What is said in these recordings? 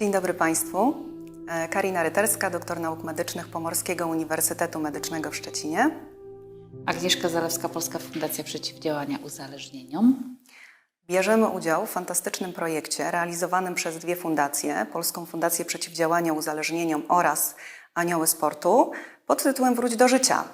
Dzień dobry Państwu. E, Karina Ryterska, doktor nauk medycznych Pomorskiego Uniwersytetu Medycznego w Szczecinie. Agnieszka Zalewska, Polska Fundacja Przeciwdziałania Uzależnieniom. Bierzemy udział w fantastycznym projekcie realizowanym przez dwie fundacje, Polską Fundację Przeciwdziałania Uzależnieniom oraz Anioły Sportu pod tytułem Wróć do życia.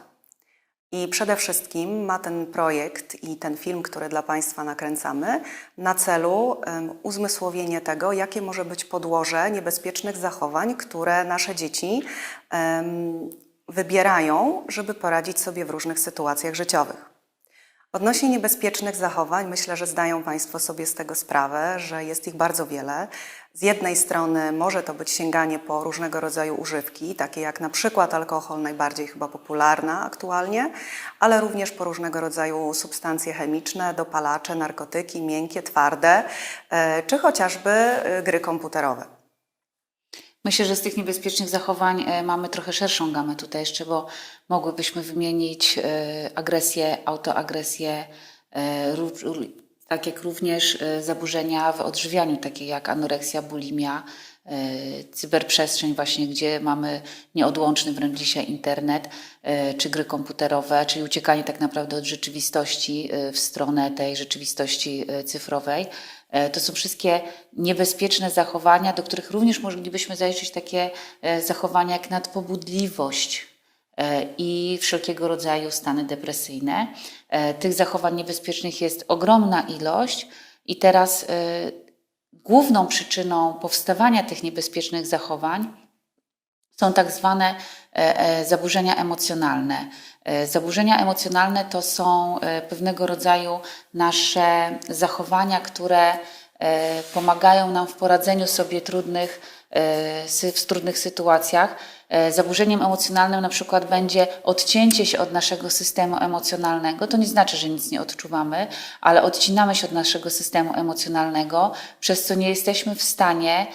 I przede wszystkim ma ten projekt i ten film, który dla Państwa nakręcamy, na celu uzmysłowienie tego, jakie może być podłoże niebezpiecznych zachowań, które nasze dzieci wybierają, żeby poradzić sobie w różnych sytuacjach życiowych. Odnośnie niebezpiecznych zachowań, myślę, że zdają Państwo sobie z tego sprawę, że jest ich bardzo wiele. Z jednej strony może to być sięganie po różnego rodzaju używki, takie jak na przykład alkohol, najbardziej chyba popularna aktualnie, ale również po różnego rodzaju substancje chemiczne, dopalacze, narkotyki, miękkie, twarde, e, czy chociażby e, gry komputerowe. Myślę, że z tych niebezpiecznych zachowań e, mamy trochę szerszą gamę tutaj jeszcze, bo mogłybyśmy wymienić e, agresję, autoagresję, e, tak jak również zaburzenia w odżywianiu, takie jak anoreksja, bulimia, cyberprzestrzeń właśnie, gdzie mamy nieodłączny wręcz dzisiaj internet, czy gry komputerowe, czyli uciekanie tak naprawdę od rzeczywistości w stronę tej rzeczywistości cyfrowej. E, To są wszystkie niebezpieczne zachowania, do których również moglibyśmy zaliczyć takie e, zachowania jak nadpobudliwość e, i wszelkiego rodzaju stany depresyjne. Tych zachowań niebezpiecznych jest ogromna ilość i teraz główną przyczyną powstawania tych niebezpiecznych zachowań są tak zwane e, e, zaburzenia emocjonalne. E, Zaburzenia emocjonalne to są pewnego rodzaju nasze zachowania, które pomagają nam w poradzeniu sobie trudnych, w trudnych sytuacjach. Zaburzeniem emocjonalnym na przykład będzie odcięcie się od naszego systemu emocjonalnego. To nie znaczy, że nic nie odczuwamy, ale odcinamy się od naszego systemu emocjonalnego, przez co nie jesteśmy w stanie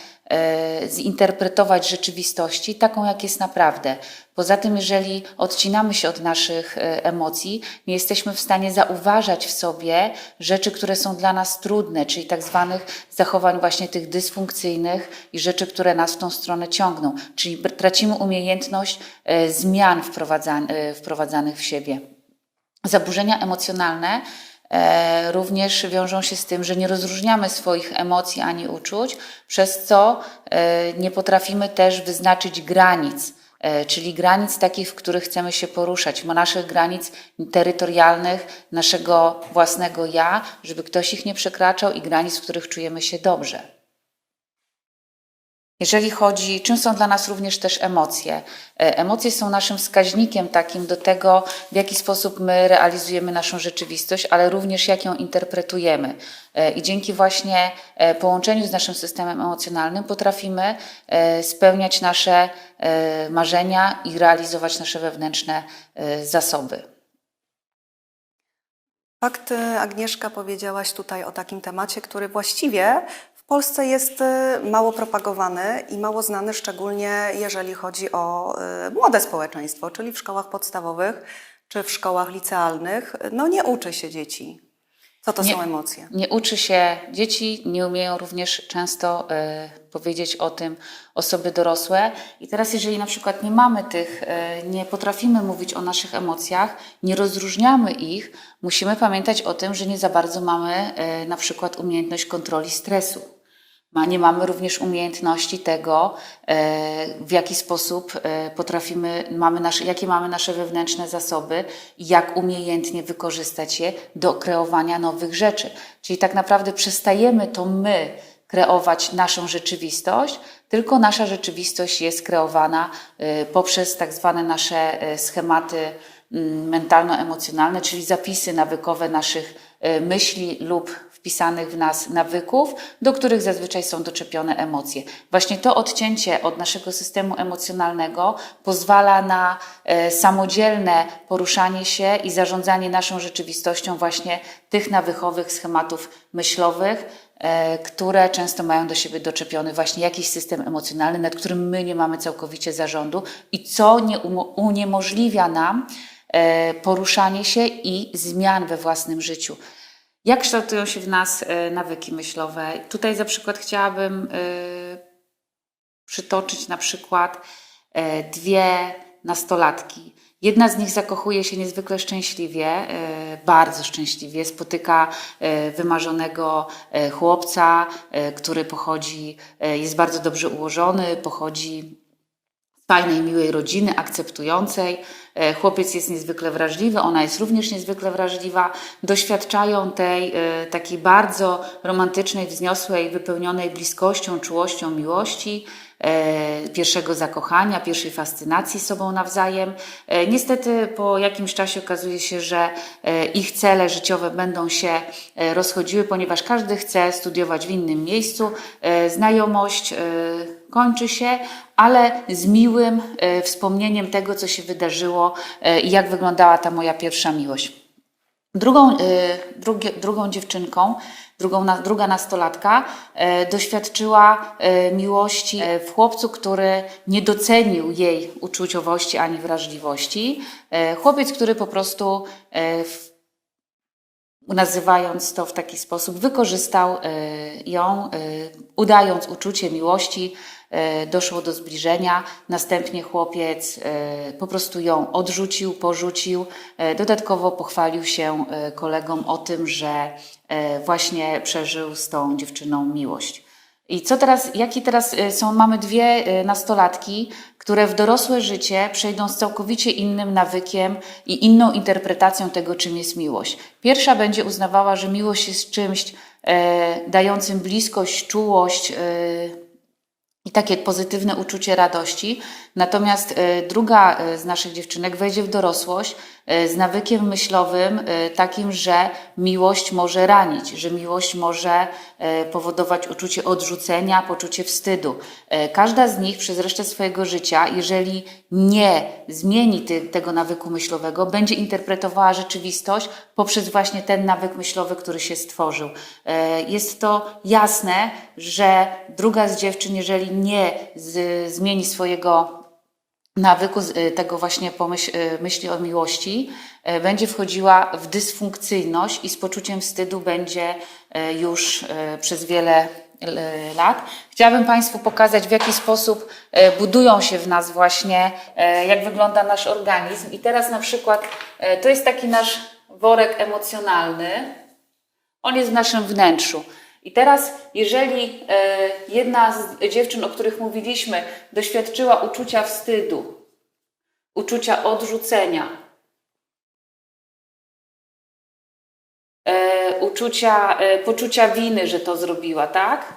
zinterpretować rzeczywistości taką, jak jest naprawdę. Poza tym, jeżeli odcinamy się od naszych e, emocji, nie jesteśmy w stanie zauważać w sobie rzeczy, które są dla nas trudne, czyli tak zwanych zachowań właśnie tych dysfunkcyjnych i rzeczy, które nas w tą stronę ciągną. Czyli tracimy umiejętność e, zmian wprowadza- e, wprowadzanych w siebie. Zaburzenia emocjonalne e, również wiążą się z tym, że nie rozróżniamy swoich emocji ani uczuć, przez co e, nie potrafimy też wyznaczyć granic, e, czyli granic takich, w których chcemy się poruszać, naszych granic terytorialnych, naszego własnego ja, żeby ktoś ich nie przekraczał i granic, w których czujemy się dobrze. Jeżeli chodzi, czym są dla nas również też emocje? E, Emocje są naszym wskaźnikiem takim do tego, w jaki sposób my realizujemy naszą rzeczywistość, ale również jak ją interpretujemy. E, I dzięki właśnie e, połączeniu z naszym systemem emocjonalnym potrafimy spełniać nasze marzenia i realizować nasze wewnętrzne zasoby. Fakt, Agnieszka, powiedziałaś tutaj o takim temacie, który właściwie Polsce jest y, mało propagowany i mało znany, szczególnie jeżeli chodzi o y, młode społeczeństwo, czyli w szkołach podstawowych czy w szkołach licealnych. No nie uczy się dzieci. Co to Nie- są emocje? Nie uczy się dzieci, nie umieją również często e, powiedzieć o tym osoby dorosłe. I teraz, jeżeli na przykład nie mamy tych, e, nie potrafimy mówić o naszych emocjach, nie rozróżniamy ich, musimy pamiętać o tym, że nie za bardzo mamy e, na przykład umiejętność kontroli stresu. Ma, nie mamy również umiejętności tego, e, w jaki sposób e, potrafimy, mamy nasze, jakie mamy nasze wewnętrzne zasoby i jak umiejętnie wykorzystać je do kreowania nowych rzeczy. Czyli tak naprawdę przestajemy to my kreować naszą rzeczywistość, tylko nasza rzeczywistość jest kreowana e, poprzez tak zwane nasze schematy mm, mentalno-emocjonalne, czyli zapisy nawykowe naszych myśli lub wpisanych w nas nawyków, do których zazwyczaj są doczepione emocje. Właśnie to odcięcie od naszego systemu emocjonalnego pozwala na e, samodzielne poruszanie się i zarządzanie naszą rzeczywistością właśnie tych nawykowych schematów myślowych, e, które często mają do siebie doczepiony właśnie jakiś system emocjonalny, nad którym my nie mamy całkowicie zarządu i co nie uniemożliwia nam e, poruszanie się i zmian we własnym życiu. Jak kształtują się w nas e, nawyki myślowe? Tutaj za przykład chciałabym e, przytoczyć na przykład e, dwie nastolatki. Jedna z nich zakochuje się niezwykle szczęśliwie, bardzo szczęśliwie, spotyka wymarzonego chłopca, który pochodzi, jest bardzo dobrze ułożony, pochodzi fajnej, miłej rodziny, akceptującej. E, Chłopiec jest niezwykle wrażliwy, ona jest również niezwykle wrażliwa. Doświadczają tej e, takiej bardzo romantycznej, wzniosłej, wypełnionej bliskością, czułością miłości, pierwszego zakochania, pierwszej fascynacji sobą nawzajem. E, Niestety po jakimś czasie okazuje się, że e, ich cele życiowe będą się e, rozchodziły, ponieważ każdy chce studiować w innym miejscu. E, Znajomość e, kończy się, ale z miłym e, wspomnieniem tego, co się wydarzyło e, i jak wyglądała ta moja pierwsza miłość. Drugą, drugą dziewczynką, drugą, druga nastolatka e, doświadczyła e, miłości e, w chłopcu, który nie docenił jej uczuciowości ani wrażliwości. Chłopiec, który po prostu nazywając to w taki sposób, wykorzystał ją, udając uczucie miłości, doszło do zbliżenia. Następnie chłopiec e, po prostu ją odrzucił, porzucił. E, Dodatkowo pochwalił się e, kolegom o tym, że e, właśnie przeżył z tą dziewczyną miłość. I co teraz, jakie teraz e, są, mamy dwie e, nastolatki, które w dorosłe życie przejdą z całkowicie innym nawykiem i inną interpretacją tego, czym jest miłość. Pierwsza będzie uznawała, że miłość jest czymś e, dającym bliskość, czułość, e, i takie pozytywne uczucie radości. Natomiast e, druga e, z naszych dziewczynek wejdzie w dorosłość z nawykiem myślowym e, takim, że miłość może ranić, że miłość może e, powodować uczucie odrzucenia, poczucie wstydu. E, Każda z nich przez resztę swojego życia, jeżeli nie zmieni ty, tego nawyku myślowego, będzie interpretowała rzeczywistość poprzez właśnie ten nawyk myślowy, który się stworzył. E, Jest to jasne, że druga z dziewczyn, jeżeli nie z, zmieni swojego nawyku, y, tego właśnie pomyśl, y, myśli o miłości, y, będzie wchodziła w dysfunkcyjność i z poczuciem wstydu będzie już przez wiele lat. Chciałabym Państwu pokazać, w jaki sposób budują się w nas właśnie, jak wygląda nasz organizm. I teraz na przykład to jest taki nasz worek emocjonalny. On jest w naszym wnętrzu. I teraz, jeżeli e, jedna z dziewczyn, o których mówiliśmy, doświadczyła uczucia wstydu, uczucia odrzucenia, e, uczucia, e, poczucia winy, że to zrobiła, tak?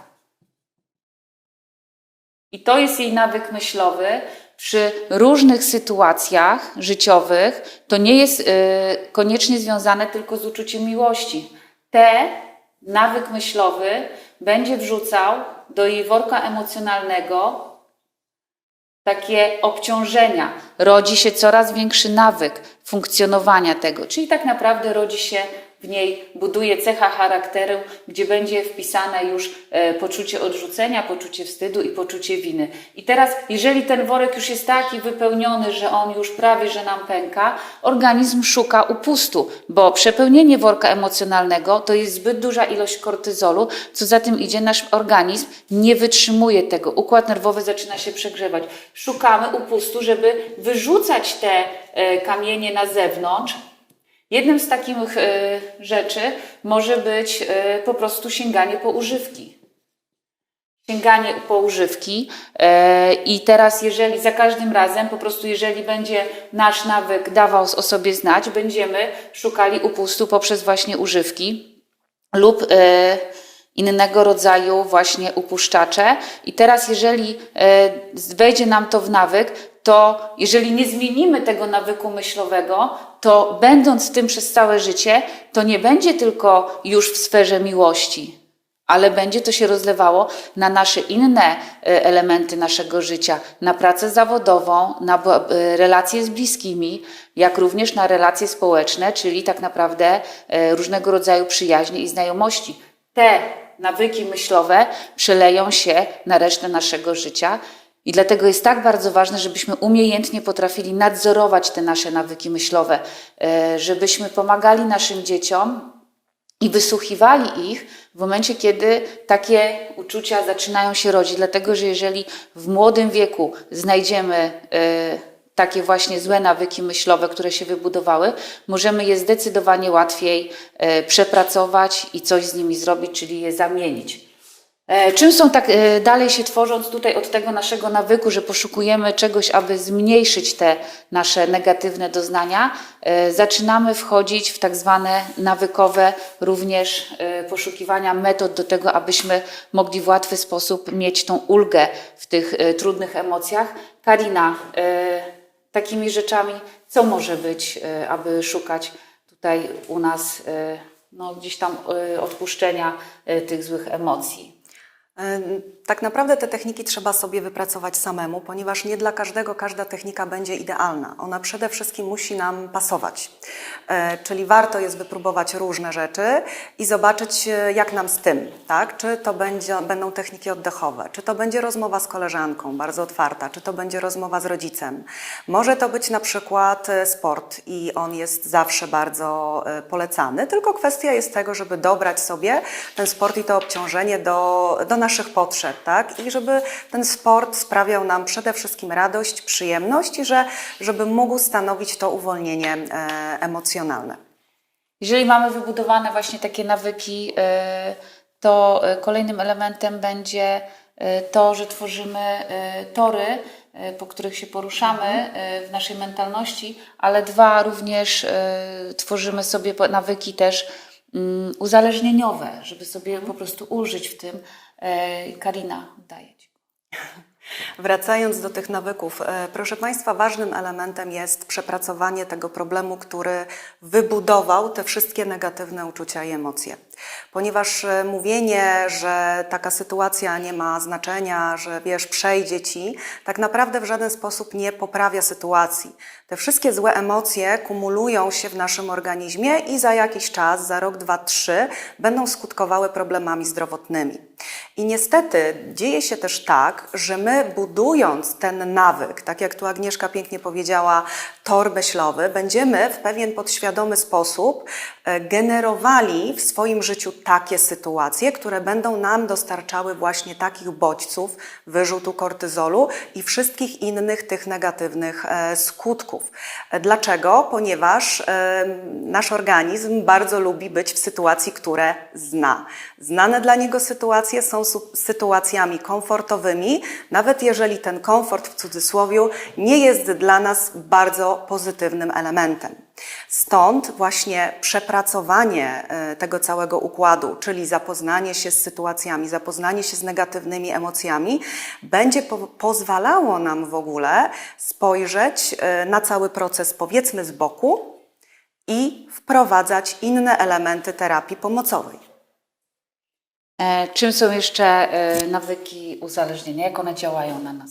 I to jest jej nawyk myślowy. Przy różnych sytuacjach życiowych to nie jest koniecznie związane tylko z uczuciem miłości. Te nawyk myślowy będzie wrzucał do jej worka emocjonalnego takie obciążenia. Rodzi się coraz większy nawyk funkcjonowania tego, czyli tak naprawdę rodzi się w niej, buduje cecha charakteru, gdzie będzie wpisane już e, poczucie odrzucenia, poczucie wstydu i poczucie winy. I teraz, jeżeli ten worek już jest taki wypełniony, że on już prawie, że nam pęka, organizm szuka upustu, bo przepełnienie worka emocjonalnego to jest zbyt duża ilość kortyzolu, co za tym idzie, nasz organizm nie wytrzymuje tego. Układ nerwowy zaczyna się przegrzewać. Szukamy upustu, żeby wyrzucać te e, kamienie na zewnątrz, Jednym z takich e, rzeczy może być e, po prostu sięganie po używki. Sięganie po używki e, i teraz jeżeli za każdym razem, po prostu jeżeli będzie nasz nawyk dawał o sobie znać, będziemy szukali upustu poprzez właśnie używki lub e, innego rodzaju właśnie upuszczacze. I teraz, jeżeli e, wejdzie nam to w nawyk, to jeżeli nie zmienimy tego nawyku myślowego, to będąc tym przez całe życie, to nie będzie tylko już w sferze miłości, ale będzie to się rozlewało na nasze inne e, elementy naszego życia, na pracę zawodową, na e, relacje z bliskimi, jak również na relacje społeczne, czyli tak naprawdę e, różnego rodzaju przyjaźnie i znajomości. Te nawyki myślowe przeleją się na resztę naszego życia. I dlatego jest tak bardzo ważne, żebyśmy umiejętnie potrafili nadzorować te nasze nawyki myślowe, e, żebyśmy pomagali naszym dzieciom i wysłuchiwali ich w momencie, kiedy takie uczucia zaczynają się rodzić. Dlatego, że jeżeli w młodym wieku znajdziemy e, takie właśnie złe nawyki myślowe, które się wybudowały, możemy je zdecydowanie łatwiej e, przepracować i coś z nimi zrobić, czyli je zamienić. E, Czym są tak e, dalej się tworząc tutaj od tego naszego nawyku, że poszukujemy czegoś, aby zmniejszyć te nasze negatywne doznania, e, zaczynamy wchodzić w tak zwane nawykowe również poszukiwania metod do tego, abyśmy mogli w łatwy sposób mieć tą ulgę w tych trudnych emocjach. Karina, takimi rzeczami, co może być, aby szukać tutaj u nas no, gdzieś tam odpuszczenia tych złych emocji? Tak naprawdę te techniki trzeba sobie wypracować samemu, ponieważ nie dla każdego każda technika będzie idealna. Ona przede wszystkim musi nam pasować. E, Czyli warto jest wypróbować różne rzeczy i zobaczyć, e, jak nam z tym, tak? Czy to będzie, będą techniki oddechowe, czy to będzie rozmowa z koleżanką, bardzo otwarta, czy to będzie rozmowa z rodzicem. Może to być na przykład e, sport i on jest zawsze bardzo polecany, tylko kwestia jest tego, żeby dobrać sobie ten sport i to obciążenie do, do naszych potrzeb, tak? I żeby ten sport sprawiał nam przede wszystkim radość, przyjemność i że, żeby mógł stanowić to uwolnienie e, emocjonalne. Jeżeli mamy wybudowane właśnie takie nawyki, e, to e, kolejnym elementem będzie to, że tworzymy tory, po których się poruszamy e, w naszej mentalności, ale dwa, również tworzymy sobie nawyki też mm, uzależnieniowe, żeby sobie po prostu ulżyć w tym. E, Karina, daję Ci. Wracając do tych nawyków, e, proszę Państwa, ważnym elementem jest przepracowanie tego problemu, który wybudował te wszystkie negatywne uczucia i emocje. Ponieważ e, mówienie, że taka sytuacja nie ma znaczenia, że wiesz, przejdzie ci, tak naprawdę w żaden sposób nie poprawia sytuacji. Te wszystkie złe emocje kumulują się w naszym organizmie i za jakiś czas, za rok, dwa, trzy, będą skutkowały problemami zdrowotnymi. I niestety dzieje się też tak, że my budując ten nawyk, tak jak tu Agnieszka pięknie powiedziała, tor myślowy, będziemy w pewien podświadomy sposób e, generowali w swoim życiu takie sytuacje, które będą nam dostarczały właśnie takich bodźców, wyrzutu kortyzolu i wszystkich innych tych negatywnych e, skutków. E, Dlaczego? Ponieważ nasz organizm bardzo lubi być w sytuacji, które zna. Znane dla niego sytuacje są sytuacjami komfortowymi, nawet jeżeli ten komfort w cudzysłowie nie jest dla nas bardzo pozytywnym elementem. Stąd właśnie przepracowanie e, tego całego układu, czyli zapoznanie się z sytuacjami, zapoznanie się z negatywnymi emocjami, będzie po pozwalało nam w ogóle spojrzeć e, na cały proces, powiedzmy, z boku i wprowadzać inne elementy terapii pomocowej. E, Czym są jeszcze e, nawyki uzależnienia? Jak one działają na nas?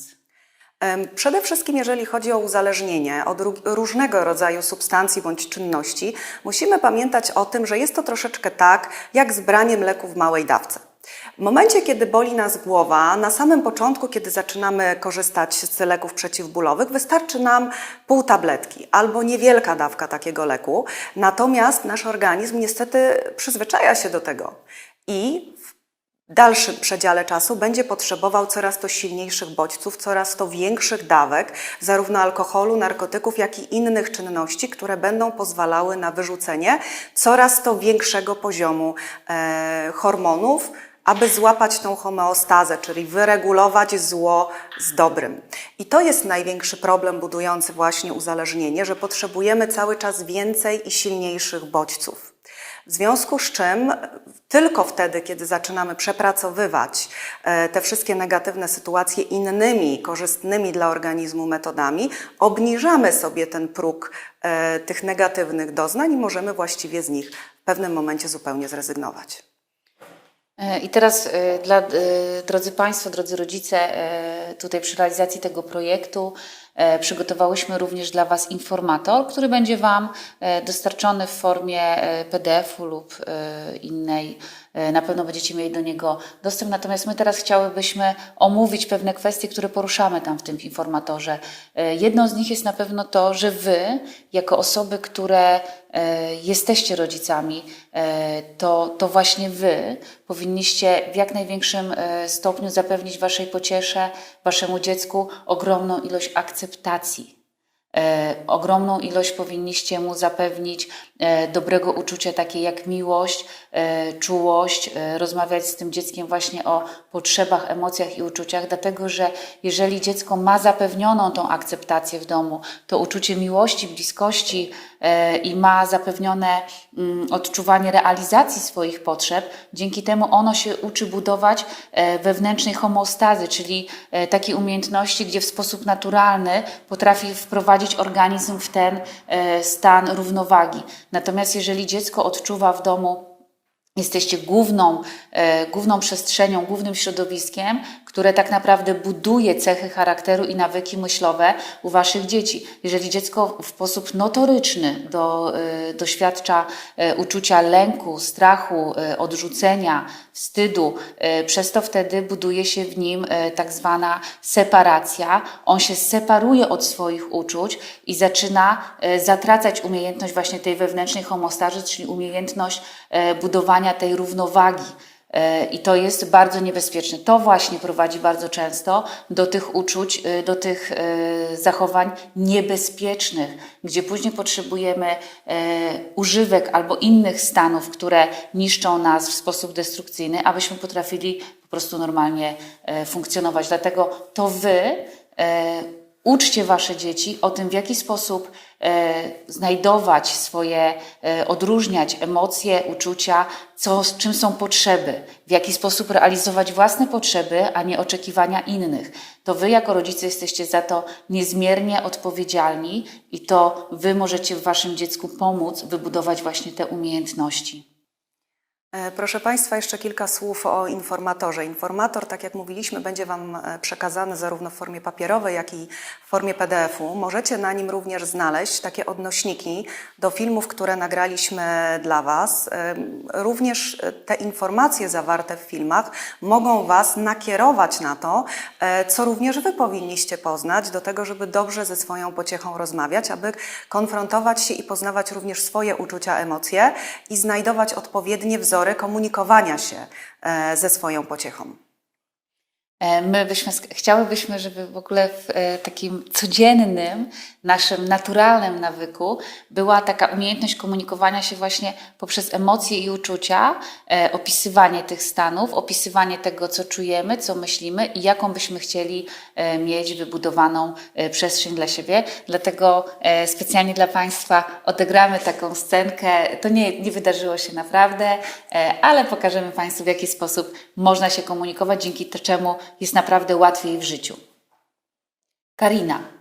Przede wszystkim, jeżeli chodzi o uzależnienie od ró- różnego rodzaju substancji bądź czynności, musimy pamiętać o tym, że jest to troszeczkę tak, jak z braniem leku w małej dawce. W momencie, kiedy boli nas głowa, na samym początku, kiedy zaczynamy korzystać z leków przeciwbólowych, wystarczy nam pół tabletki albo niewielka dawka takiego leku. Natomiast nasz organizm niestety przyzwyczaja się do tego i w dalszym przedziale czasu będzie potrzebował coraz to silniejszych bodźców, coraz to większych dawek, zarówno alkoholu, narkotyków, jak i innych czynności, które będą pozwalały na wyrzucenie coraz to większego poziomu e, hormonów, aby złapać tą homeostazę, czyli wyregulować zło z dobrym. I to jest największy problem budujący właśnie uzależnienie, że potrzebujemy cały czas więcej i silniejszych bodźców. W związku z czym tylko wtedy, kiedy zaczynamy przepracowywać e, te wszystkie negatywne sytuacje innymi, korzystnymi dla organizmu metodami, obniżamy sobie ten próg e, tych negatywnych doznań i możemy właściwie z nich w pewnym momencie zupełnie zrezygnować. E, I teraz, dla, drodzy Państwo, drodzy rodzice, tutaj przy realizacji tego projektu przygotowałyśmy również dla Was informator, który będzie Wam e, dostarczony w formie e, PDF-u lub e, innej e, na pewno będziecie mieli do niego dostęp. Natomiast my teraz chciałybyśmy omówić pewne kwestie, które poruszamy tam w tym informatorze. E, Jedną z nich jest na pewno to, że Wy, jako osoby, które e, jesteście rodzicami, e, to, to właśnie Wy powinniście w jak największym e, stopniu zapewnić Waszej pociesze, Waszemu dziecku ogromną ilość akceptacji. E, ogromną ilość powinniście mu zapewnić e, dobrego uczucia, takie jak miłość, e, czułość, rozmawiać z tym dzieckiem właśnie o potrzebach, emocjach i uczuciach, dlatego że jeżeli dziecko ma zapewnioną tą akceptację w domu, to uczucie miłości, bliskości i ma zapewnione mm, odczuwanie realizacji swoich potrzeb, dzięki temu ono się uczy budować e, wewnętrznej homeostazy, czyli e, takiej umiejętności, gdzie w sposób naturalny potrafi wprowadzić organizm w ten e, stan równowagi. Natomiast jeżeli dziecko odczuwa w domu jesteście główną, e, główną przestrzenią, głównym środowiskiem, które tak naprawdę buduje cechy charakteru i nawyki myślowe u waszych dzieci. Jeżeli dziecko w sposób notoryczny do, e, doświadcza e, uczucia lęku, strachu, e, odrzucenia, wstydu, e, przez to wtedy buduje się w nim e, tak zwana separacja. On się separuje od swoich uczuć i zaczyna e, zatracać umiejętność właśnie tej wewnętrznej homostazy, czyli umiejętność e, budowania tej równowagi. I to jest bardzo niebezpieczne. To właśnie prowadzi bardzo często do tych uczuć, e, do tych e, zachowań niebezpiecznych, gdzie później potrzebujemy e, używek albo innych stanów, które niszczą nas w sposób destrukcyjny, abyśmy potrafili po prostu normalnie funkcjonować. Dlatego to wy uczcie wasze dzieci o tym, w jaki sposób e, znajdować swoje, e, odróżniać emocje, uczucia, co, czym są potrzeby, w jaki sposób realizować własne potrzeby, a nie oczekiwania innych. To wy jako rodzice jesteście za to niezmiernie odpowiedzialni i to wy możecie waszym dziecku pomóc wybudować właśnie te umiejętności. E, Proszę Państwa, jeszcze kilka słów o informatorze. Informator, tak jak mówiliśmy, będzie Wam e, przekazany zarówno w formie papierowej, jak i w formie PDF-u. Możecie na nim również znaleźć takie odnośniki do filmów, które nagraliśmy dla Was. Ym, Również e, te informacje zawarte w filmach mogą Was nakierować na to, e, co również Wy powinniście poznać do tego, żeby dobrze ze swoją pociechą rozmawiać, aby konfrontować się i poznawać również swoje uczucia, emocje i znajdować odpowiednie wzory komunikowania się e, ze swoją pociechą. E, My byśmy, chciałybyśmy, żeby w ogóle w e, takim codziennym, naszym naturalnym nawyku była taka umiejętność komunikowania się właśnie poprzez emocje i uczucia, e, opisywanie tych stanów, opisywanie tego, co czujemy, co myślimy i jaką byśmy chcieli e, mieć wybudowaną e, przestrzeń dla siebie. Dlatego e, specjalnie dla Państwa odegramy taką scenkę. To nie, nie wydarzyło się naprawdę, e, ale pokażemy Państwu, w jaki sposób można się komunikować, dzięki czemu jest naprawdę łatwiej w życiu. Karina,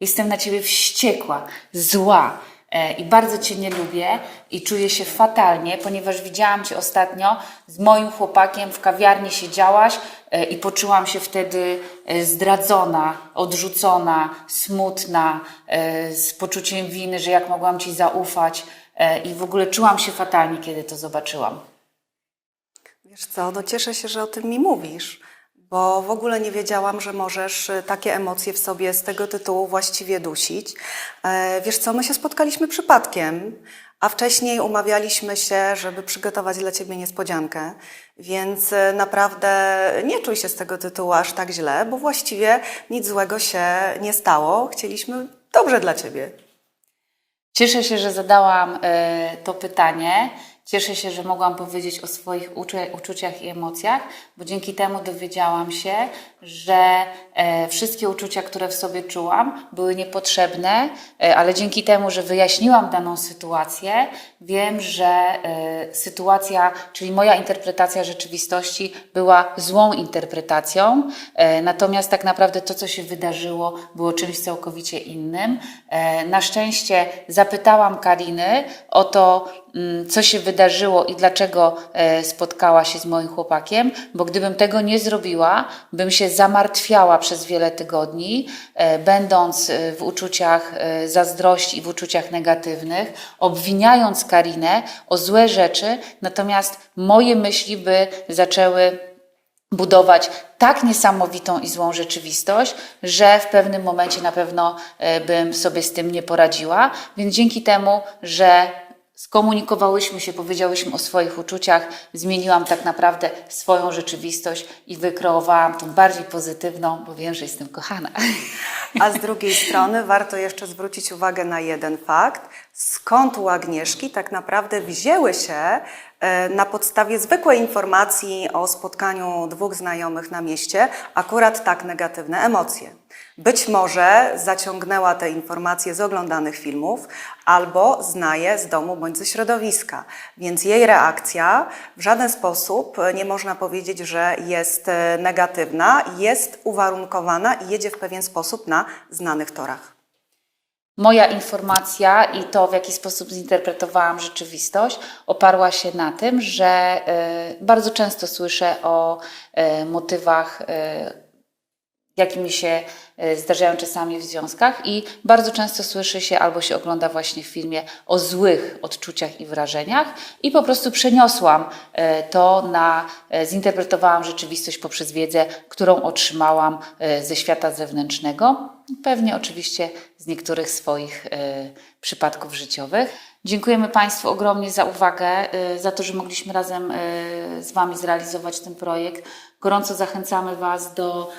jestem na Ciebie wściekła, zła e, i bardzo Cię nie lubię i czuję się fatalnie, ponieważ widziałam Cię ostatnio z moim chłopakiem w kawiarni siedziałaś e, i poczułam się wtedy e, zdradzona, odrzucona, smutna, z poczuciem winy, że jak mogłam Ci zaufać i w ogóle czułam się fatalnie, kiedy to zobaczyłam. Wiesz co, no cieszę się, że o tym mi mówisz, bo w ogóle nie wiedziałam, że możesz y, takie emocje w sobie z tego tytułu właściwie dusić. E, Wiesz co, my się spotkaliśmy przypadkiem, a wcześniej umawialiśmy się, żeby przygotować dla Ciebie niespodziankę, więc y, naprawdę nie czuj się z tego tytułu aż tak źle, bo właściwie nic złego się nie stało. Chcieliśmy dobrze dla Ciebie. Cieszę się, że zadałam e, to pytanie. Cieszę się, że mogłam powiedzieć o swoich uczu- uczuciach i emocjach, bo dzięki temu dowiedziałam się, że e, wszystkie uczucia, które w sobie czułam, były niepotrzebne, e, ale dzięki temu, że wyjaśniłam daną sytuację, wiem, że e, sytuacja, czyli moja interpretacja rzeczywistości była złą interpretacją, natomiast tak naprawdę to, co się wydarzyło, było czymś całkowicie innym. Na szczęście zapytałam Kariny o to, co się wydarzyło i dlaczego e, spotkała się z moim chłopakiem, bo gdybym tego nie zrobiła, bym się zamartwiała przez wiele tygodni, e, będąc e, w uczuciach zazdrości i w uczuciach negatywnych, obwiniając Karinę o złe rzeczy, natomiast moje myśli by zaczęły budować tak niesamowitą i złą rzeczywistość, że w pewnym momencie na pewno bym sobie z tym nie poradziła. Więc dzięki temu, że skomunikowałyśmy się, powiedziałyśmy o swoich uczuciach, zmieniłam tak naprawdę swoją rzeczywistość i wykreowałam tą bardziej pozytywną, bo wiem, że jestem kochana. A z drugiej strony warto jeszcze zwrócić uwagę na jeden fakt, skąd u Agnieszki tak naprawdę wzięły się e, na podstawie zwykłej informacji o spotkaniu dwóch znajomych na mieście akurat tak negatywne emocje. Być może zaciągnęła te informacje z oglądanych filmów albo znaje z domu bądź ze środowiska, więc jej reakcja w żaden sposób e, nie można powiedzieć, że jest e, negatywna, jest uwarunkowana i jedzie w pewien sposób na znanych torach. Moja informacja i to, w jaki sposób zinterpretowałam rzeczywistość, oparła się na tym, że e, bardzo często słyszę o motywach, e, jakimi się e, zdarzają czasami w związkach, i bardzo często słyszy się albo się ogląda właśnie w filmie o złych odczuciach i wrażeniach, i po prostu przeniosłam e, to na, e, zinterpretowałam rzeczywistość poprzez wiedzę, którą otrzymałam ze świata zewnętrznego, pewnie oczywiście z niektórych swoich przypadków życiowych. Dziękujemy Państwu ogromnie za uwagę, za to, że mogliśmy razem z Wami zrealizować ten projekt. Gorąco zachęcamy Was do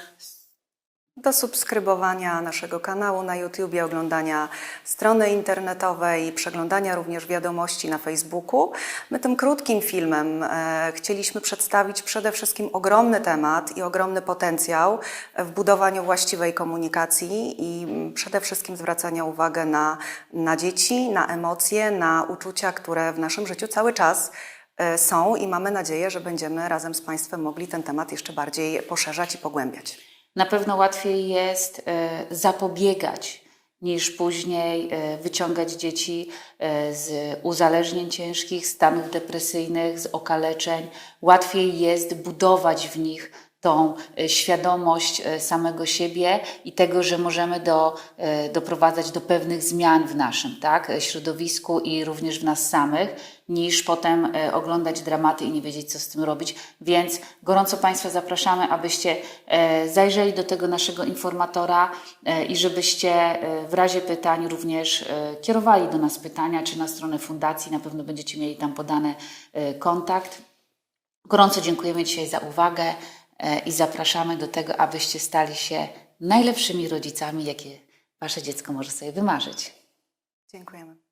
Do subskrybowania naszego kanału na YouTube, oglądania strony internetowej, przeglądania również wiadomości na Facebooku. My tym krótkim filmem e, chcieliśmy przedstawić przede wszystkim ogromny temat i ogromny potencjał w budowaniu właściwej komunikacji i mm, przede wszystkim zwracania uwagi na, na dzieci, na emocje, na uczucia, które w naszym życiu cały czas e, są i mamy nadzieję, że będziemy razem z Państwem mogli ten temat jeszcze bardziej poszerzać i pogłębiać. Na pewno łatwiej jest e, zapobiegać niż później e, wyciągać dzieci e, z uzależnień ciężkich, stanów depresyjnych, z okaleczeń. Łatwiej jest budować w nich tą e, świadomość e, samego siebie i tego, że możemy do, e, doprowadzać do pewnych zmian w naszym tak, środowisku i również w nas samych, niż potem oglądać dramaty i nie wiedzieć, co z tym robić. Więc gorąco Państwa zapraszamy, abyście zajrzeli do tego naszego informatora i żebyście w razie pytań również kierowali do nas pytania, czy na stronę fundacji, na pewno będziecie mieli tam podany kontakt. Gorąco dziękujemy dzisiaj za uwagę i zapraszamy do tego, abyście stali się najlepszymi rodzicami, jakie Wasze dziecko może sobie wymarzyć. Dziękujemy.